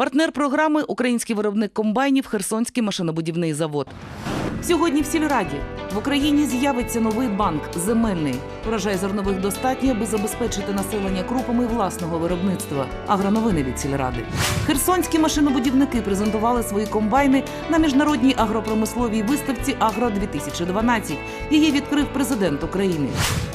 Партнер програми український виробник комбайнів Херсонський машинобудівний завод. Сьогодні в сільраді в Україні з'явиться новий банк земельний. Урожай зернових достатньо, аби забезпечити населення крупами власного виробництва. Агроновини від сільради. Херсонські машинобудівники презентували свої комбайни на міжнародній агропромисловій виставці Агро 2012 Її відкрив президент України.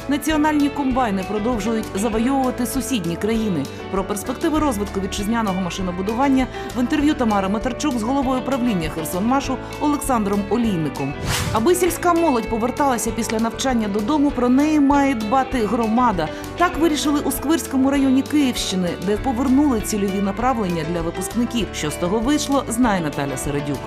Національні комбайни продовжують завойовувати сусідні країни. Про перспективи розвитку вітчизняного машинобудування в інтерв'ю Тамара Матарчук з головою правління Херсонмашу Олександром Олійником. Аби сільська молодь поверталася після навчання додому, про неї має дбати громада. Так вирішили у Сквирському районі Київщини, де повернули цільові направлення для випускників. Що з того вийшло, знає Наталя Середюк.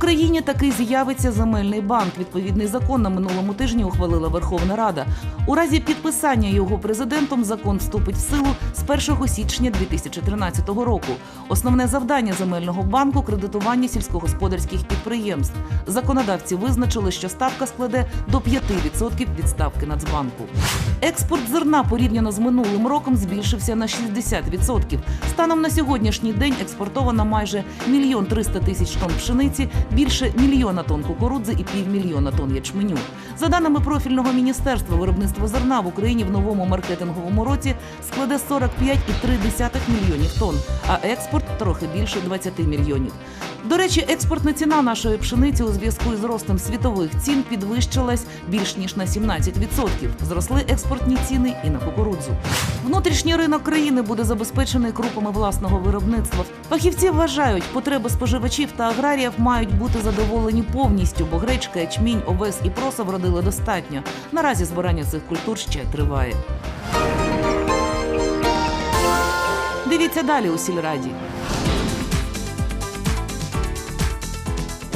Україні таки з'явиться земельний банк. Відповідний закон на минулому тижні ухвалила Верховна Рада. У разі підписання його президентом закон вступить в силу з 1 січня 2013 року. Основне завдання земельного банку кредитування сільськогосподарських підприємств. Законодавці визначили, що ставка складе до 5% від ставки Нацбанку. Експорт зерна порівняно з минулим роком збільшився на 60%. Станом на сьогоднішній день експортовано майже мільйон 300 тисяч тонн пшениці, більше мільйона тонн кукурудзи і півмільйона тонн ячменю. За даними профільного міністерства, виробництво зерна в Україні в новому маркетинговому році складе 45,3 мільйонів тонн, а експорт трохи більше 20 мільйонів. До речі, експортна ціна нашої пшениці у зв'язку із ростом світових цін підвищилась більш ніж на 17%. Зросли експортні ціни і на кукурудзу. Внутрішній ринок країни буде забезпечений крупами власного виробництва. Фахівці вважають, потреби споживачів та аграріїв мають бути задоволені повністю, бо гречка, ячмінь, овес і проса вродили достатньо. Наразі збирання цих культур ще триває. Дивіться далі у сільраді.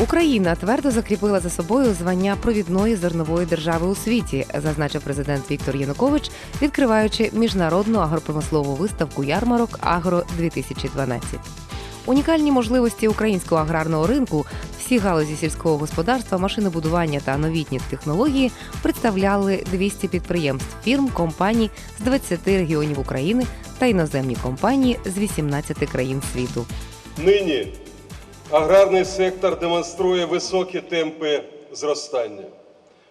Україна твердо закріпила за собою звання провідної зернової держави у світі, зазначив президент Віктор Янукович, відкриваючи міжнародну агропромислову виставку ярмарок Агро 2012 Унікальні можливості українського аграрного ринку, всі галузі сільського господарства, машинобудування та новітні технології представляли 200 підприємств, фірм, компаній з 20 регіонів України та іноземні компанії з 18 країн світу. Нині аграрний сектор демонструє високі темпи зростання.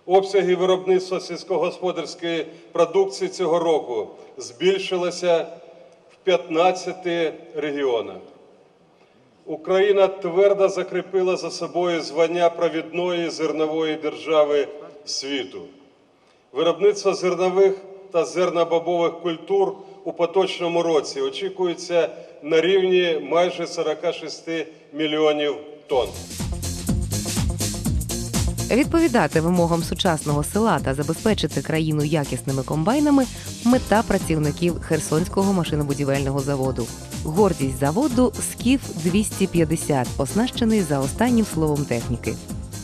Обсяги виробництва сільськогосподарської продукції цього року збільшилися в 15 регіонах. Україна твердо закріпила за собою звання провідної зернової держави світу. Виробництво зернових та зернобобових культур у поточному році очікується на рівні майже 46 мільйонів тонн. Відповідати вимогам сучасного села та забезпечити країну якісними комбайнами мета працівників Херсонського машинобудівельного заводу. Гордість заводу Скіф 250, оснащений за останнім словом техніки.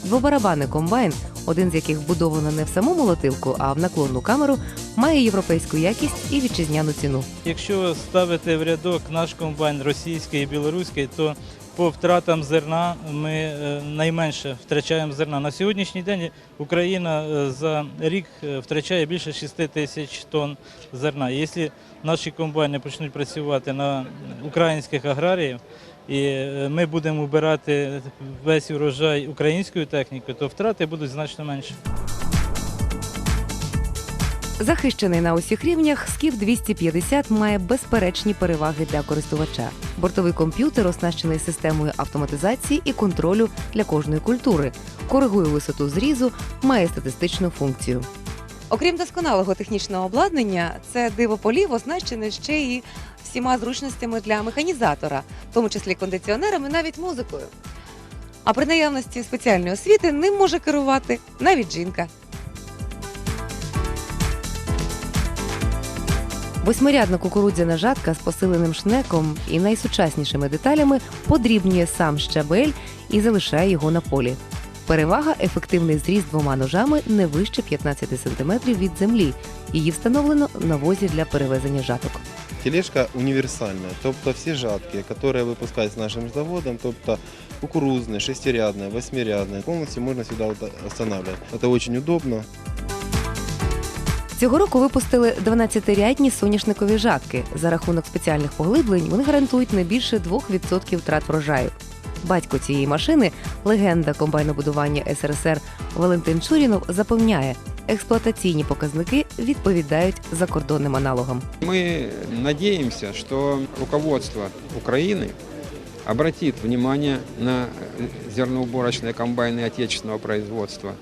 Двобарабанний комбайн, один з яких вбудовано не в саму молотилку, а в наклонну камеру, має європейську якість і вітчизняну ціну. Якщо ставити в рядок наш комбайн російський і білоруський, то по втратам зерна ми е, найменше втрачаємо зерна. На сьогоднішній день Україна е, за рік е, втрачає більше 6 тисяч тонн зерна. Якщо наші комбайни почнуть працювати на українських аграріїв, і е, ми будемо вбирати весь урожай українською технікою, то втрати будуть значно менші. Захищений на усіх рівнях, Скіф 250 має безперечні переваги для користувача. Бортовий комп'ютер оснащений системою автоматизації і контролю для кожної культури, коригує висоту зрізу, має статистичну функцію. Окрім досконалого технічного обладнання, це диво полів оснащене ще й всіма зручностями для механізатора, в тому числі кондиціонерами, навіть музикою. А при наявності спеціальної освіти ним може керувати навіть жінка. Восьмирядна кукурудзяна жатка з посиленим шнеком і найсучаснішими деталями подрібнює сам щабель і залишає його на полі. Перевага ефективний зріз двома ножами не вище 15 см від землі. Її встановлено на возі для перевезення жаток. Тележка универсальная, тобто всі жатки, які випускаються нашим заводом, тобто кукурузные, шестирядные, восьмирядные, полностью можно сюда вот останавливать. Это очень удобно. Цього року випустили 12-рядні соняшникові жатки. За рахунок спеціальних поглиблень вони гарантують не більше 2% втрат врожаю. Батько цієї машини, легенда комбайнобудування СРСР Валентин Чурінов, запевняє, експлуатаційні показники відповідають закордонним аналогам. Мы надеемся, что руководство Украины обратит внимание на зерноуборочные комбайны отечественного производства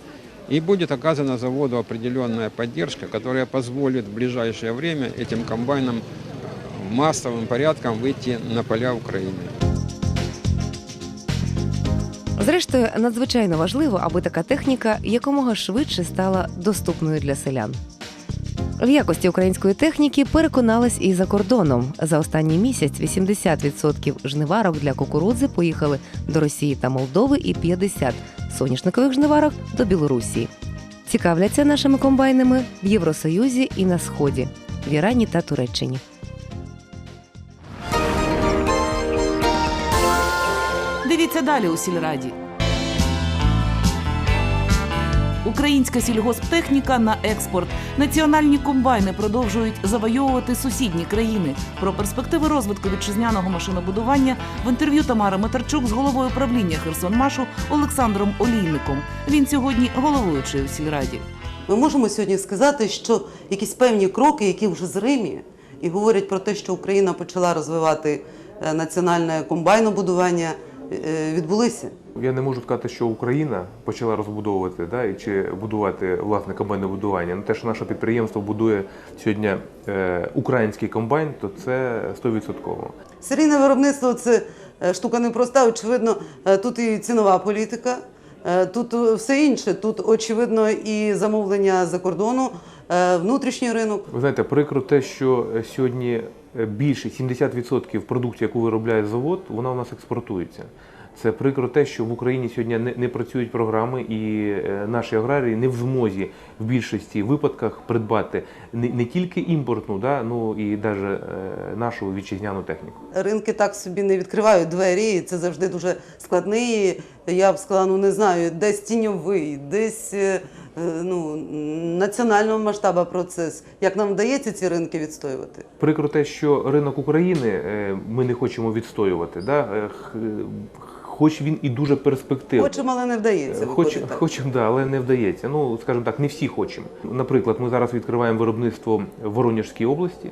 и будет оказана заводу определенная поддержка, которая позволит в ближайшее время этим комбайнам массовым порядком выйти на поля Украины. Зрештою, надзвичайно важливо, аби така техніка якомога швидше стала доступною для селян. В якості української техніки переконались і за кордоном. За останній місяць 80% жниварок для кукурудзи поїхали до Росії та Молдови і 50 соняшникових жниварок до Білорусі. Цікавляться нашими комбайнами в Євросоюзі і на Сході, в Ірані та Туреччині. Дивіться далі у сільраді. Українська сільгосптехніка на експорт. Національні комбайни продовжують завойовувати сусідні країни. Про перспективи розвитку вітчизняного машинобудування в інтерв'ю Тамари Матарчук з головою правління Херсонмашу Олександром Олійником. Він сьогодні головуючий у сільраді. Ми можемо сьогодні сказати, що якісь певні кроки, які вже зримі, і говорять про те, що Україна почала розвивати е, національне комбайнобудування, відбулися. Я не можу сказати, що Україна почала розбудовувати да, і чи будувати власне комбайне будування. Ну, те, що наше підприємство будує сьогодні е, український комбайн, то це 100%. Серійне виробництво це е, штука непроста. Очевидно, е, тут і цінова політика, е, тут е, все інше. Тут очевидно і замовлення за кордону, е, внутрішній ринок. Ви знаєте, прикро те, що е, сьогодні е, більше 70% продукції, яку виробляє завод, вона у нас експортується. Це прикро те, що в Україні сьогодні не, не працюють програми, і е, наші аграрії не в змозі в більшості випадках придбати не, не тільки імпортну, да, ну і навіть нашу вітчизняну техніку. Ринки так собі не відкривають двері, і це завжди дуже складний. Я б сказала, ну не знаю, десь тіньовий, десь е, е, ну, національного масштабу процес. Як нам вдається ці ринки відстоювати? Прикро те, що ринок України е, ми не хочемо відстоювати. Да? Е, Хоч він і дуже перспективний. Хочемо, але не вдається. Хоч, хочемо, да, але не вдається. Ну, скажімо так, не всі хочемо. Наприклад, ми зараз відкриваємо виробництво в Воронежській області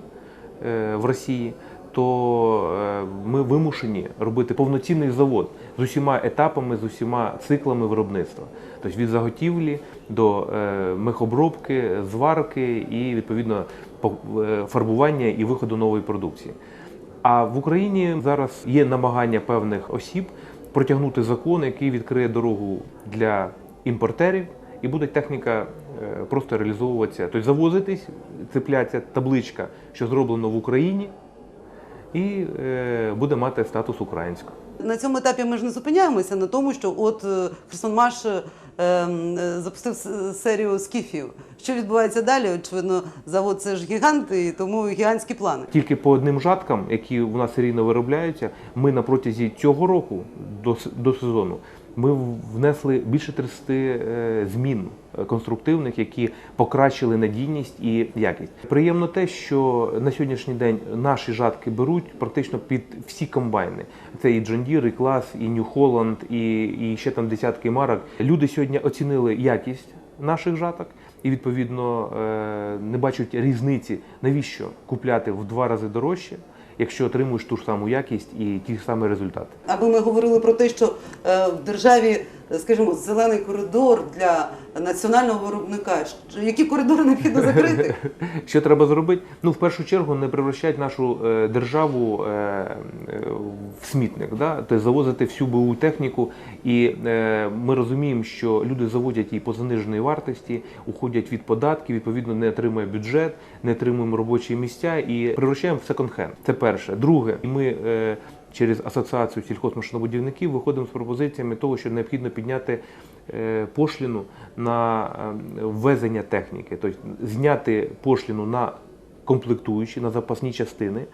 е, в Росії, то е, ми вимушені робити повноцінний завод з усіма етапами, з усіма циклами виробництва. Тобто від заготівлі до е, мехобробки, зварки і відповідно е, фарбування і виходу нової продукції. А в Україні зараз є намагання певних осіб протягнути закон, який відкриє дорогу для імпортерів, і буде техніка е, просто реалізовуватися. Тобто завозитись, цепляться табличка, що зроблено в Україні, і е, буде мати статус українського. На цьому етапі ми ж не зупиняємося на тому, що от е, Херсонмаш е, ем, е, запустив серію скіфів. Що відбувається далі? Очевидно, завод це ж гігант, і тому гігантські плани. Тільки по одним жаткам, які у нас серійно виробляються, ми на протязі цього року до, до сезону ми внесли більше 30 е, змін е, конструктивних, які покращили надійність і якість. Приємно те, що на сьогоднішній день наші жатки беруть практично під всі комбайни. Це і John Deere, і Клас, і New Holland, і, і ще там десятки марок. Люди сьогодні оцінили якість наших жаток і відповідно е, не бачать різниці, навіщо купляти в два рази дорожче, якщо отримуєш ту ж саму якість і ті ж самі результати. Аби ми говорили про те, що е, в державі, скажімо, зелений коридор для національного виробника. Які коридори необхідно закрити? Що треба зробити? Ну, в першу чергу, не превращати нашу е, державу е, е, в смітник, да? тобто завозити всю БУ техніку. І ми розуміємо, що люди заводять її по заниженій вартості, уходять від податків, відповідно, не отримує бюджет, не отримуємо робочі місця і превращаємо в секонд-хенд. Це перше. Друге, ми. Через асоціацію сільхозмашинобудівників виходимо з пропозиціями того, що необхідно підняти е, пошліну на е, ввезення техніки, тобто зняти пошліну на комплектуючі, на запасні частини,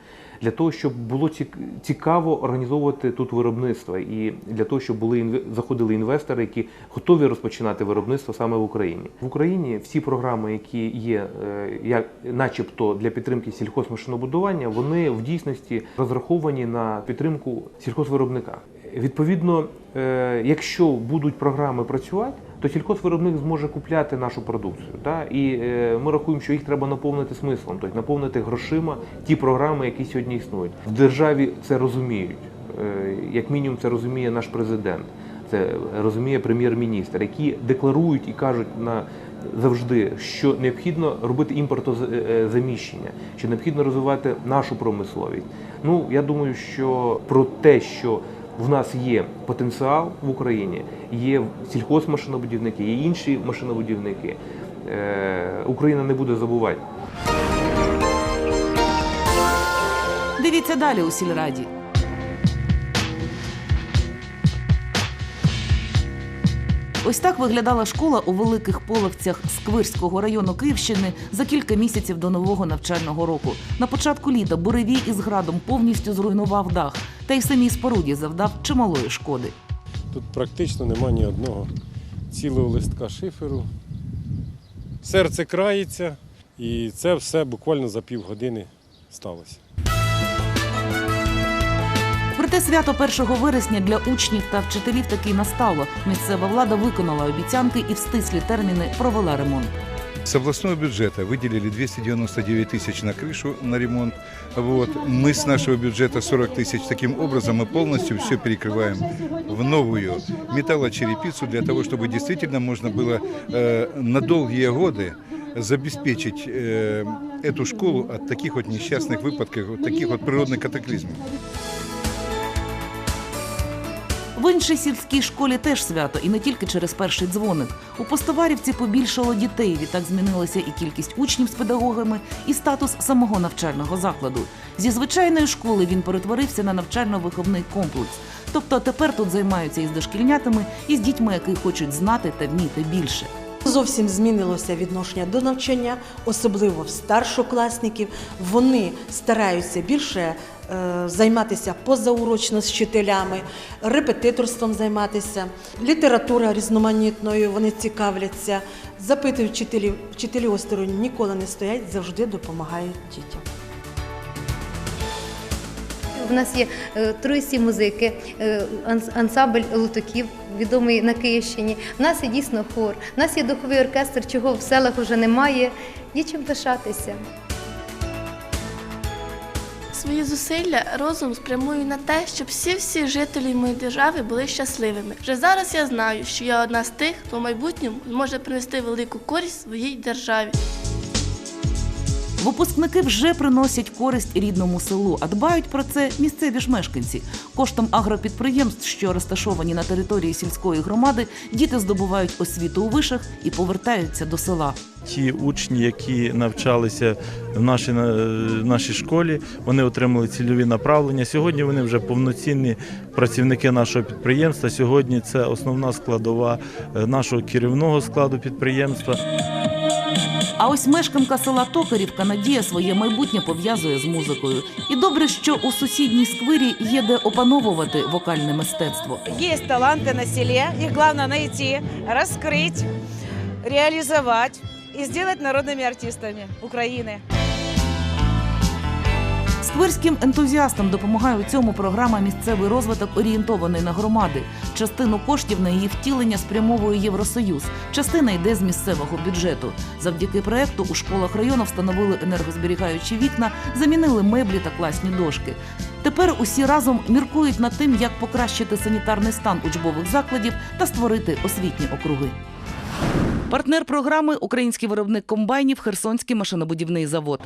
для того, щоб було цік- цікаво організовувати тут виробництво, і для того, щоб були заходили інвестори, які готові розпочинати виробництво саме в Україні. В Україні всі програми, які є, е, як, начебто для підтримки сільхозмашинобудування, вони в дійсності розраховані на підтримку сільхозвиробника. Відповідно, е, якщо будуть програми працювати, то сільхозвиробник зможе купляти нашу продукцію. Да? І е, ми рахуємо, що їх треба наповнити смислом, тобто наповнити грошима ті програми, які сьогодні існують. В державі це розуміють. Е, Як мінімум, це розуміє наш президент, це розуміє прем'єр-міністр, які декларують і кажуть на завжди, що необхідно робити імпортозаміщення, що необхідно розвивати нашу промисловість. Ну я думаю, що про те, що в нас є потенціал в Україні, є сільхозмашинобудівники, є інші машинобудівники. Е, Україна не буде забувати. Дивіться далі у сільраді. Ось так виглядала школа у великих половцях Сквирського району Київщини за кілька місяців до нового навчального року. На початку літа буревій із градом повністю зруйнував дах, та й самій споруді завдав чималої шкоди. Тут практично нема ні одного цілого листка шиферу. Серце крається, і це все буквально за півгодини сталося. Проте свято 1 вересня для учнів та вчителів таки настало. Місцева влада виконала обіцянки і в стислі терміни провела ремонт. С областного бюджета выделили 299 тысяч на крышу, на ремонт. Вот. Мы с нашего бюджета 40 тысяч. Таким образом мы полностью все перекрываем в новую металлочерепицу для того, чтобы действительно можно было э, на долгие годы забеспечить э, эту школу от таких вот несчастных выпадков, от таких вот природных катаклизмов. В іншій сільській школі теж свято, і не тільки через перший дзвоник. У Постоварівці побільшало дітей. Відтак змінилася і кількість учнів з педагогами, і статус самого навчального закладу. Зі звичайної школи він перетворився на навчально-виховний комплекс. Тобто тепер тут займаються із дошкільнятами, і з дітьми, які хочуть знати та вміти більше. Зовсім змінилося відношення до навчання, особливо в старшокласників. Вони стараються більше займатися позаурочно з вчителями, репетиторством займатися, література різноманітною, вони цікавляться, запитують вчителів. Вчителі осторонь ніколи не стоять, завжди допомагають дітям. У нас є е, труїсті музики, е, ансамбль лутоків, відомий на Київщині. У нас є дійсно хор, у нас є духовий оркестр, чого в селах вже немає. Є чим пишатися. Свої зусилля розум спрямую на те, щоб всі-всі жителі моєї держави були щасливими. Вже зараз я знаю, що я одна з тих, хто в майбутньому зможе принести велику користь своїй державі. Випускники вже приносять користь рідному селу, а дбають про це місцеві ж мешканці. Коштом агропідприємств, що розташовані на території сільської громади, діти здобувають освіту у вишах і повертаються до села. Ті учні, які навчалися в нашій, в нашій школі, вони отримали цільові направлення. Сьогодні вони вже повноцінні працівники нашого підприємства. Сьогодні це основна складова е, нашого керівного складу підприємства. А ось мешканка села Токарівка Надія своє майбутнє пов'язує з музикою. І добре, що у сусідній сквирі є де опановувати вокальне мистецтво. Есть таланты на селе, их главное найти, раскрыть, реализовать и сделать народными артистами Украины. Скверським ентузіастам допомагає у цьому програма місцевий розвиток орієнтований на громади. Частину коштів на її втілення спрямовує Євросоюз. Частина йде з місцевого бюджету. Завдяки проекту у школах району встановили енергозберігаючі вікна, замінили меблі та класні дошки. Тепер усі разом міркують над тим, як покращити санітарний стан учбових закладів та створити освітні округи. Партнер програми український виробник комбайнів Херсонський машинобудівний завод.